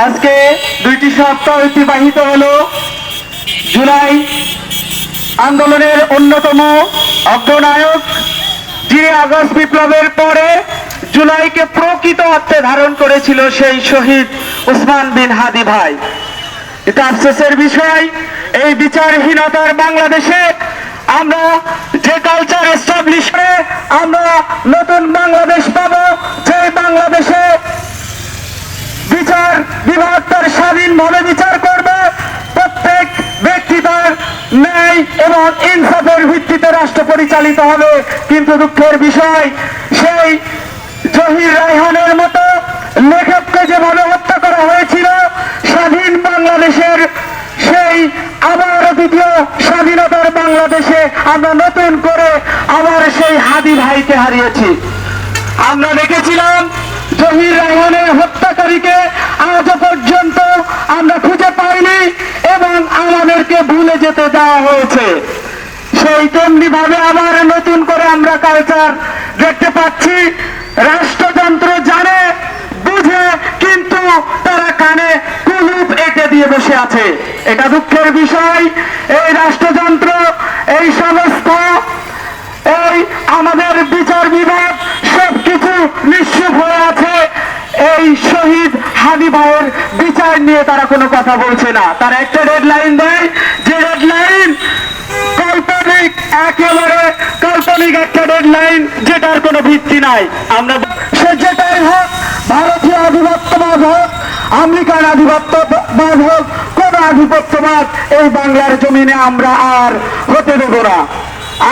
আজকে দুইটি সপ্তাহ অতিবাহিত হলো। জুলাই আন্দোলনের অন্যতম অগ্রনায়ক যিনি আগস্ট বিপ্লবের পরে জুলাইকে প্রকৃত অর্থে ধারণ করেছিল সেই শহীদ উসমান বিন হাদি ভাই। এটা আফসোসের বিষয়, এই বিচারহীনতার বাংলাদেশে আমরা যে কালচার এস্টাবলিশ করে, আমরা নতুন বাংলাদেশ পাবো যে বাংলাদেশে বিচার বিভাগ তার স্বাধীনভাবে বিচার করবে। প্রত্যেক ব্যক্তি তার ন্যায় এবং ইনসাফের ভিত্তিতে রাষ্ট্র পরিচালিত হবে। কিন্তু দুঃখের বিষয়, সেই জহির রায়হানের মতো লেখককে যেভাবে হত্যা করা হয়েছিল, স্বাধীন বাংলাদেশের সেই আবার দ্বিতীয় স্বাধীনতার বাংলাদেশে আমরা নতুন করে আবার সেই হাদি ভাইকে হারিয়েছি। আমরা দেখেছিলাম জহির রায়হানের হত্যাকারীকে আজও পর্যন্ত আমরা খুঁজে পাইনি এবং আমাদেরকে ভুলে যেতে দেওয়া হয়েছে। সেই তেমনি ভাবে আবার নতুন করে আমরা কালচার দেখতে পাচ্ছি। রাষ্ট্রযন্ত্র জানে, বুঝে, কিন্তু তারা কানে কুলুপ এঁটে দিয়ে বসে আছে। এটা দুঃখের বিষয়। এই রাষ্ট্রযন্ত্র, এই সমস্ত এই আমাদের বিচার বিভাগ এই শহীদ হাদি ভাইয়ের বিচার নিয়ে তারা কোনো কথা বলছে না। তারা একটা ডেড লাইন দেয়। যে ডেড লাইন কাল্পনিক, একেবারে কাল্পনিক একটা ডেড লাইন যেটার কোনো ভিত্তি নাই। আমরা সে যেটাই হোক, ভারতীয় আধিপত্যবাদ হোক আমেরিকান আধিপত্যবাদ হোক, কোন আধিপত্যবাদ এই বাংলার জমিনে আমরা আর হতে দেব না।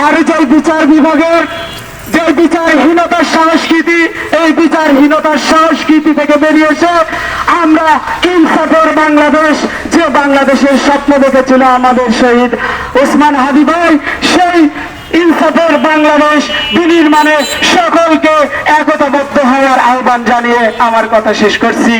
আর যে বিচার বিভাগের যে বিচারহীনতার সংস্কৃতি, এই বিচারহীনতার সংস্কৃতি থেকে বেরিয়ে এসে আমরা ইনসাফের বাংলাদেশ, যে বাংলাদেশের স্বপ্ন দেখেছিল আমাদের শহীদ ওসমান হাদি ভাই, সেই ইনসাফের বাংলাদেশ বিনির্মাণে সকলকে একতাবদ্ধ হওয়ার আহ্বান জানিয়ে আমার কথা শেষ করছি।